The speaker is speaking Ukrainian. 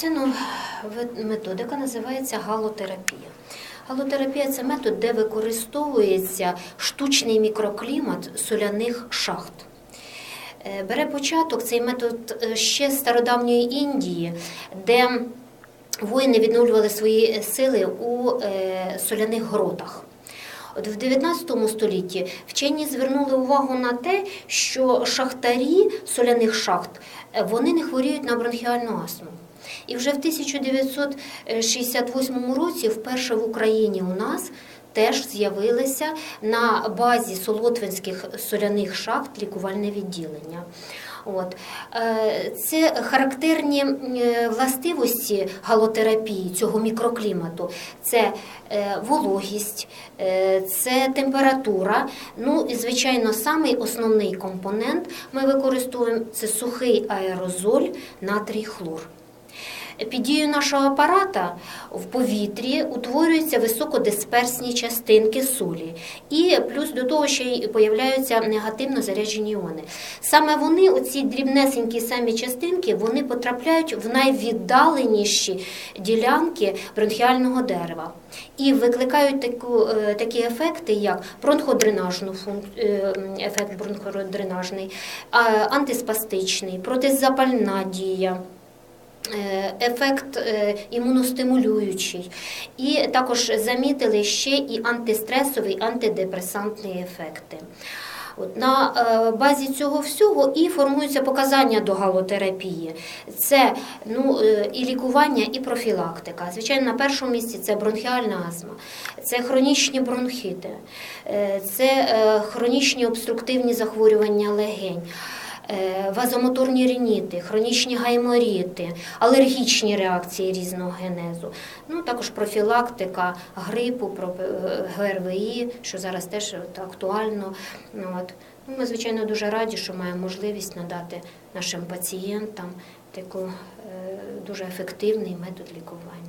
Ця ну, методика називається галотерапія. Галотерапія це метод, де використовується штучний мікроклімат соляних шахт. Е, Бере початок цей метод е, ще стародавньої Індії, де воїни відновлювали свої сили у е, соляних гротах. От в 19 столітті вчені звернули увагу на те, що шахтарі соляних шахт е, вони не хворіють на бронхіальну астму. І вже в 1968 році вперше в Україні у нас теж з'явилося на базі Солотвинських соляних шахт лікувальне відділення. От. Е, Це характерні властивості галотерапії цього мікроклімату. Це е, вологість, е, це температура. Ну і звичайно, самий основний компонент ми використовуємо це сухий аерозоль натрій хлор. Під дією нашого апарата в повітрі утворюються високодисперсні частинки солі, і плюс до того ще й появляються негативно заряджені іони. Саме вони, оці дрібнесенькі самі частинки, вони потрапляють в найвіддаленіші ділянки бронхіального дерева і викликають таку, е, такі ефекти, як бронходренажну е, ефект бронходренажний, антиспастичний, протизапальна дія. Е, Ефект е, імуностимулюючий, і також замітили ще і антистресовий, антидепресантний ефекти. От на е, базі цього всього і формуються показання до галотерапії. Це ну, і лікування, і профілактика. Звичайно, на першому місці це бронхіальна астма, це хронічні бронхити, е, це хронічні обструктивні захворювання легень. Е, вазомоторні рініти, хронічні гайморіти, алергічні реакції різного генезу. Ну також профілактика грипу, е, ГРВІ, що зараз теж актуально. Ну, От. Ну, ми, звичайно, дуже раді, що маємо можливість надати нашим пацієнтам таку е, дуже ефективний метод лікування.